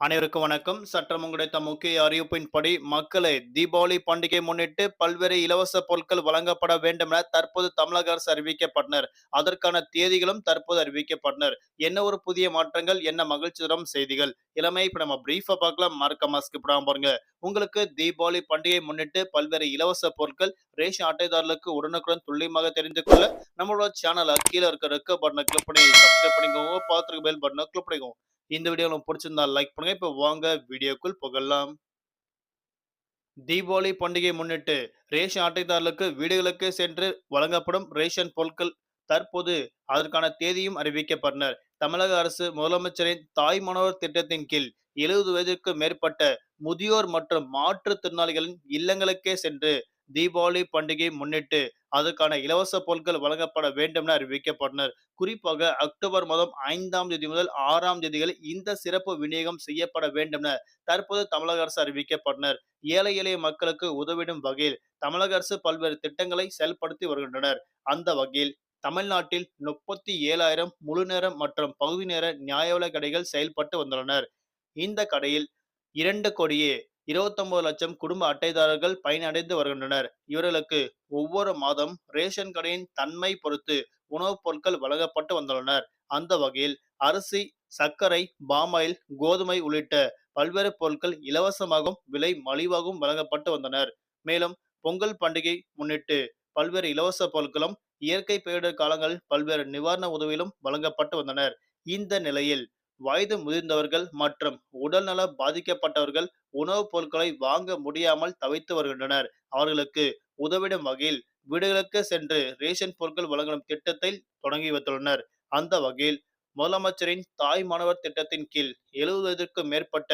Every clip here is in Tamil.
அனைவருக்கும் வணக்கம். சற்றம் கிடைத்த முக்கிய அறிவிப்பின்படி மக்களை தீபாவளி பண்டிகை முன்னிட்டு பல்வேறு இலவச பொருட்கள் வழங்கப்பட வேண்டும் என தற்போது தமிழக அரசு அறிவிக்கப்பட்டனர். அதற்கான தேதிகளும் தற்போது அறிவிக்கப்பட்டனர். என்ன ஒரு புதிய மாற்றங்கள் என்ன மகிழ்ச்சி தரும் செய்திகள்? இளமை இப்ப நம்ம பிரீஃபா பார்க்கலாம். மறக்க மாஸ்க் பாருங்க. உங்களுக்கு தீபாவளி பண்டிகை முன்னிட்டு பல்வேறு இலவச பொருட்கள் ரேஷன் அட்டைதாரர்களுக்கு உடனுக்குடன் துல்லியமாக தெரிந்து கொள்ள நம்மளோட சேனலை கீழே இருக்க ரெக்க பட்டனை கிளிக் பண்ணி சப்ஸ்கிரைப் பண்ணிக்கோங்க. பார்த்துருக்க பெல் பட்டனை கிளிக் பண்ணிக்கோங்க. இந்த வீடியோ உங்களுக்கு பிடிச்சிருந்தா லைக் பண்ணுங்க. இப்போ வாங்க வீடியோக்குள் புகழலாம் தீபாவளி பண்டிகை முன்னிட்டு ரேஷன் அட்டைதாரர்களுக்கு வீடுகளுக்கு சென்று வழங்கப்படும் ரேஷன் பொருட்கள் தற்போது அதற்கான தேதியும் அறிவிக்கப்பட்டனர். தமிழக அரசு முதலமைச்சரின் தாய் மாணவர் திட்டத்தின் கீழ் எழுபது வயதிற்கு மேற்பட்ட முதியோர் மற்றும் மாற்றுத்திறனாளிகளின் இல்லங்களுக்கே சென்று தீபாவளி பண்டிகை முன்னிட்டு அதற்கான இலவச பொருட்கள் வழங்கப்பட வேண்டும் என அறிவிக்கப்பட்டனர். குறிப்பாக அக்டோபர் மாதம் ஐந்தாம் தேதி முதல் ஆறாம் தேதிகளில் இந்த சிறப்பு விநியோகம் செய்யப்பட வேண்டும் என தற்போது தமிழக அரசு அறிவிக்கப்பட்டனர். ஏழை எளிய மக்களுக்கு உதவிடும் வகையில் தமிழக அரசு பல்வேறு திட்டங்களை செயல்படுத்தி வருகின்றனர். அந்த வகையில் தமிழ்நாட்டில் முப்பத்தி ஏழாயிரம் முழு நேரம் மற்றும் பகுதி நேர நியாய கடைகள் செயல்பட்டு வந்துள்ளனர். இந்த கடையில் இரண்டு கோடியே இருபத்தொன்பது லட்சம் குடும்ப அட்டைதாரர்கள் பயனடைந்து வருகின்றனர். இவர்களுக்கு ஒவ்வொரு மாதம் ரேஷன் கடையின் தன்மை பொறுத்து உணவுப் பொருட்கள் வழங்கப்பட்டு வந்துள்ளனர். அந்த வகையில் அரிசி சர்க்கரை பாமாயில் கோதுமை உள்ளிட்ட பல்வேறு பொருட்கள் இலவசமாகவும் விலை மலிவாகவும் வழங்கப்பட்டு வந்தனர். மேலும் பொங்கல் பண்டிகை முன்னிட்டு பல்வேறு இலவச பொருட்களும் இயற்கை பேரிடர் காலங்களில் பல்வேறு நிவாரண உதவிகளும் வழங்கப்பட்டு வந்தனர். இந்த நிலையில் வயது முதிர்ந்தவர்கள் மற்றும் உடல்நல பாதிக்கப்பட்டவர்கள் உணவுப் பொருட்களை வாங்க முடியாமல் தவித்து வருகின்றனர். அவர்களுக்கு உதவிடும் வகையில் வீடுகளுக்கு சென்று ரேஷன் பொருட்கள் வழங்கும் திட்டத்தை தொடங்கி வைத்துள்ளனர். அந்த வகையில் முதலமைச்சரின் தாய் மாணவர் திட்டத்தின் கீழ் எழுபதுக்கும் மேற்பட்ட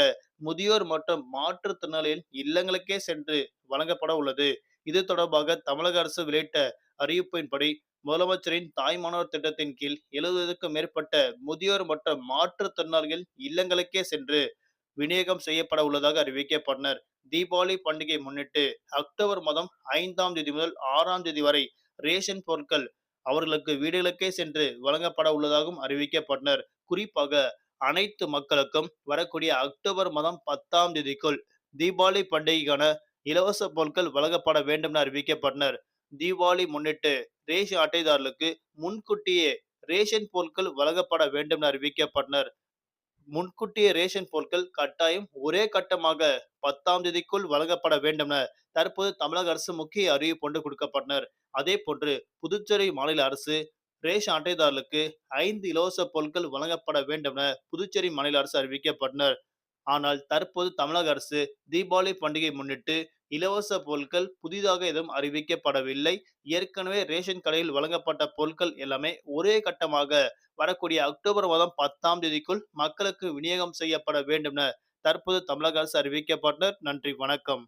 முதியோர் மற்றும் மாற்றுத்திறனாளிகளின் இல்லங்களுக்கே சென்று வழங்கப்பட உள்ளது. இது தொடர்பாக தமிழக அரசு வெளியிட்ட அறிவிப்பின்படி முதலமைச்சரின் தாய்மானவர் திட்டத்தின் கீழ் எழுபதுக்கும் மேற்பட்ட முதியோர் மற்றும் மாற்றுத்திறனாளிகள் இல்லங்களுக்கே சென்று விநியோகம் செய்யப்பட உள்ளதாக அறிவிக்கப்பட்டனர். தீபாவளி பண்டிகை முன்னிட்டு அக்டோபர் மாதம் ஐந்தாம் தேதி முதல் ஆறாம் தேதி வரை ரேஷன் பொருட்கள் அவர்களுக்கு வீடுகளுக்கே சென்று வழங்கப்பட உள்ளதாகவும் அறிவிக்கப்பட்டனர். குறிப்பாக அனைத்து மக்களுக்கும் வரக்கூடிய அக்டோபர் மாதம் பத்தாம் தேதிக்குள் தீபாவளி பண்டிகைக்கான இலவச பொருட்கள் வழங்கப்பட வேண்டும் என அறிவிக்கப்பட்டனர். தீபாவளி முன்னிட்டு ரேஷன் அட்டைதாரர்களுக்கு முன்கூட்டியே ரேஷன் பொருட்கள் வழங்கப்பட வேண்டும் என அறிவிக்கப்பட்டனர். முன்கூட்டியே ரேஷன் பொருட்கள் கட்டாயம் ஒரே கட்டமாக பத்தாம் தேதிக்குள் வழங்கப்பட வேண்டும் என தற்போது தமிழக அரசு முக்கிய அறிவிப்பு ஒன்று கொடுக்கப்பட்டனர். அதே போன்று புதுச்சேரி மாநில அரசு ரேஷன் அட்டைதாரர்களுக்கு ஐந்து இலவச பொருட்கள் வழங்கப்பட வேண்டும் என புதுச்சேரி மாநில அரசு அறிவிக்கப்பட்டனர். ஆனால் தற்போது தமிழக அரசு தீபாவளி பண்டிகை முன்னிட்டு இலவச பொருட்கள் புதிதாக எதுவும் அறிவிக்கப்படவில்லை. ஏற்கனவே ரேஷன் கடையில் வழங்கப்பட்ட பொருட்கள் எல்லாமே ஒரே கட்டமாக வரக்கூடிய அக்டோபர் மாதம் பத்தாம் தேதிக்குள் மக்களுக்கு விநியோகம் செய்யப்பட வேண்டும் என தற்போது தமிழக அரசு அறிவிக்கப்பட்டனர் நன்றி வணக்கம்.